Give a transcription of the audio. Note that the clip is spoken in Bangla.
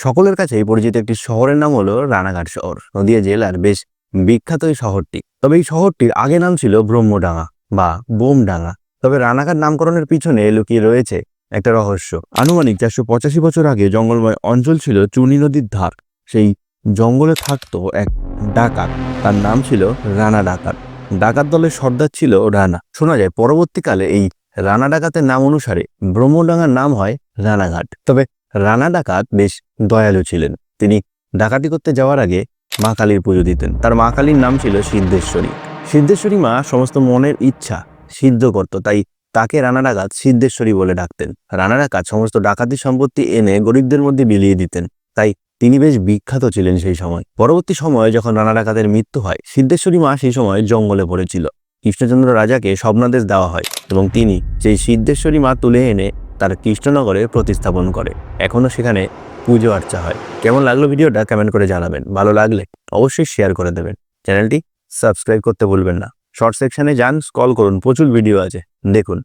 সকলের কাছেই পরিচিত একটি শহরের নাম হলো রানাঘাট শহর। নদিয়া জেলার বেশ বিখ্যাত এই শহরটি। তবে এই শহরটির আগে নাম ছিল ব্রহ্মডাঙ্গা বা বোমডাঙ্গা। তবে রানাঘাট নামকরণের পিছনে লুকিয়ে রয়েছে একটা রহস্য। আনুমানিক চারশো পঁচাশি বছর আগে জঙ্গলময় অঞ্চল ছিল চুনি নদীর ধার। সেই জঙ্গলে থাকতো এক ডাকাত। তার নাম ছিল রানা ডাকাত। ডাকাত দলের সর্দার ছিল রানা। শোনা যায়, পরবর্তীকালে এই রানা ডাকাতের নাম অনুসারে ব্রহ্মডাঙ্গার নাম হয় রানাঘাট। তবে রানা ডাকাত বেশ দয়ালু ছিলেন। তিনি ডাকাতি করতে যাওয়ার আগে মা কালীর পুজো দিতেন। তার মা কালীর নাম ছিল সিদ্ধেশ্বরী। সিদ্ধেশ্বরী মা সমস্ত মনের ইচ্ছা সিদ্ধ করত, তাই তাকে রানা ডাকাত সিদ্ধেশ্বরী বলে ডাকতেন। রানা ডাকাত সমস্ত ডাকাতি সম্পত্তি এনে গরিবদের মধ্যে বিলিয়ে দিতেন, তাই তিনি বেশ বিখ্যাত ছিলেন সেই সময়। পরবর্তী সময়ে যখন রানা ডাকাতের মৃত্যু হয়, সিদ্ধেশ্বরী মা সেই সময় জঙ্গলে পড়েছিল। কৃষ্ণচন্দ্র রাজাকে স্বপ্নাদেশ দেওয়া হয় এবং তিনি সেই সিদ্ধেশ্বরী মা তুলে এনে তার কৃষ্ণনগরে প্রতিস্থাপন করে। এখনও সেখানে পুজো আর্চা হয়। কেমন লাগল ভিডিওটা কমেন্ট করে জানাবেন। ভালো লাগলে অবশ্যই শেয়ার করে দেবেন। চ্যানেলটি সাবস্ক্রাইব করতে ভুলবেন না। শর্ট সেকশানে যান স্কল করুন, প্রচুর ভিডিও আছে। দেখুন।